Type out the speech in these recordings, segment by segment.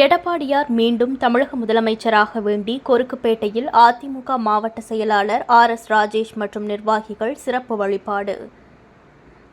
எடப்பாடியார் மீண்டும் தமிழக முதலமைச்சராக வேண்டி கொருக்குப்பேட்டையில் அதிமுக மாவட்ட செயலாளர் ஆர் எஸ் ராஜேஷ் மற்றும் நிர்வாகிகள் சிறப்பு வழிபாடு.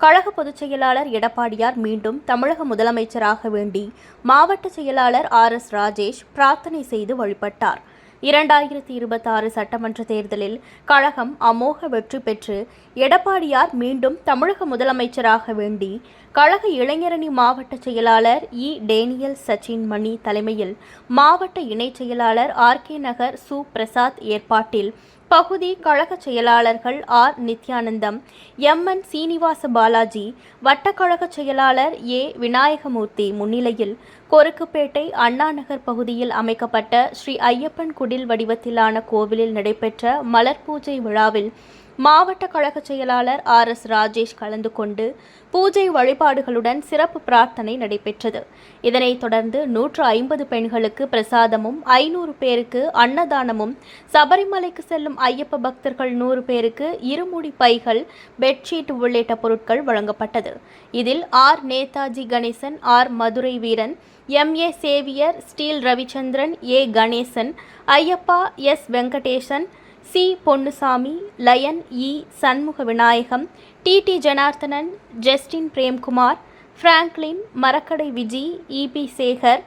கழக பொதுச் செயலாளர் எடப்பாடியார் மீண்டும் தமிழக முதலமைச்சராக வேண்டி மாவட்ட செயலாளர் ஆர் எஸ் ராஜேஷ் பிரார்த்தனை செய்து வழிபட்டார். இரண்டாயிரத்தி இருபத்தாறு சட்டமன்ற தேர்தலில் கழகம் அமோக வெற்றி பெற்று எடப்பாடியார் மீண்டும் தமிழக முதலமைச்சராக வேண்டி கழக இளைஞரணி மாவட்ட செயலாளர் இ. டேனியல் சச்சின் மணி தலைமையில் மாவட்ட இணைச் செயலாளர் ஆர். கே. நகர் சு. பிரசாத் ஏற்பாட்டில் பகுதி கழக செயலாளர்கள் R. Nithyanandam M. N. Srinivasa Balaji வட்டக்கழக செயலாளர் ஏ. விநாயகமூர்த்தி முன்னிலையில் கொருக்குப்பேட்டை அண்ணா நகர் பகுதியில் அமைக்கப்பட்ட ஸ்ரீ. ஐயப்பன் குடில் வடிவத்திலான கோவிலில் நடைபெற்ற மலர் பூஜை விழாவில் மாவட்ட கழக செயலாளர் ஆர் எஸ் ராஜேஷ் கலந்து கொண்டு பூஜை வழிபாடுகளுடன் சிறப்பு பிரார்த்தனை நடைபெற்றது. இதனைத் தொடர்ந்து நூற்று ஐம்பது பெண்களுக்கு பிரசாதமும் ஐநூறு பேருக்கு அன்னதானமும் சபரிமலைக்கு செல்லும் ஐயப்ப பக்தர்கள் நூறு பேருக்கு இருமுடி பைகள் பெட்ஷீட் உள்ளிட்ட பொருட்கள் வழங்கப்பட்டது. இதில் R. Netaji Ganesan R. Madurai Veeran M. A. Xavier steel Ravichandran A. Ganesan Ayyappa S. Venkatesan C. Ponnusamy lion E. Shanmuga Vinayagam D. D. Janarthanan Justin Premkumar Franklin மரக்கடை Viji EB Sekar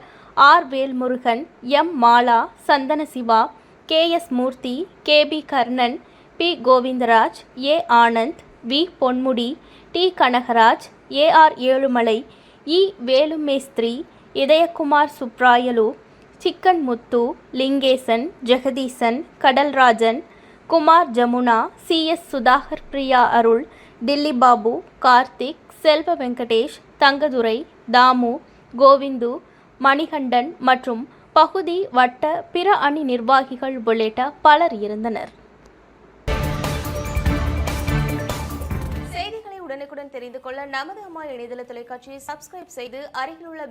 R. Velmurugan M. Mala Santhana Siva K. S. Moorthy K. P. Karnan P. Govindaraj A. Anand V. Ponmudi D. Kanagaraj A. R. Ezhumalai E. Velumestri Idhayakumar Subrayalu chicken Muthu Lingesan Jagadeesan Kadalrajan Kumar Jamuna C. S. Sudhakar Priya Arul Dilli Babu Karthik Selva Venkatesh Thangadurai Damu Govindu Manikandan மற்றும் பகுதி வட்ட பிற அணி நிர்வாகிகள் உள்ளிட்ட பலர் இருந்தனர். செய்திகளை உடனுக்குடன் தெரிந்து கொள்ள நமது அம்மா இணையதள தொலைக்காட்சியை சப்ஸ்கிரைப் செய்து அருகிலுள்ள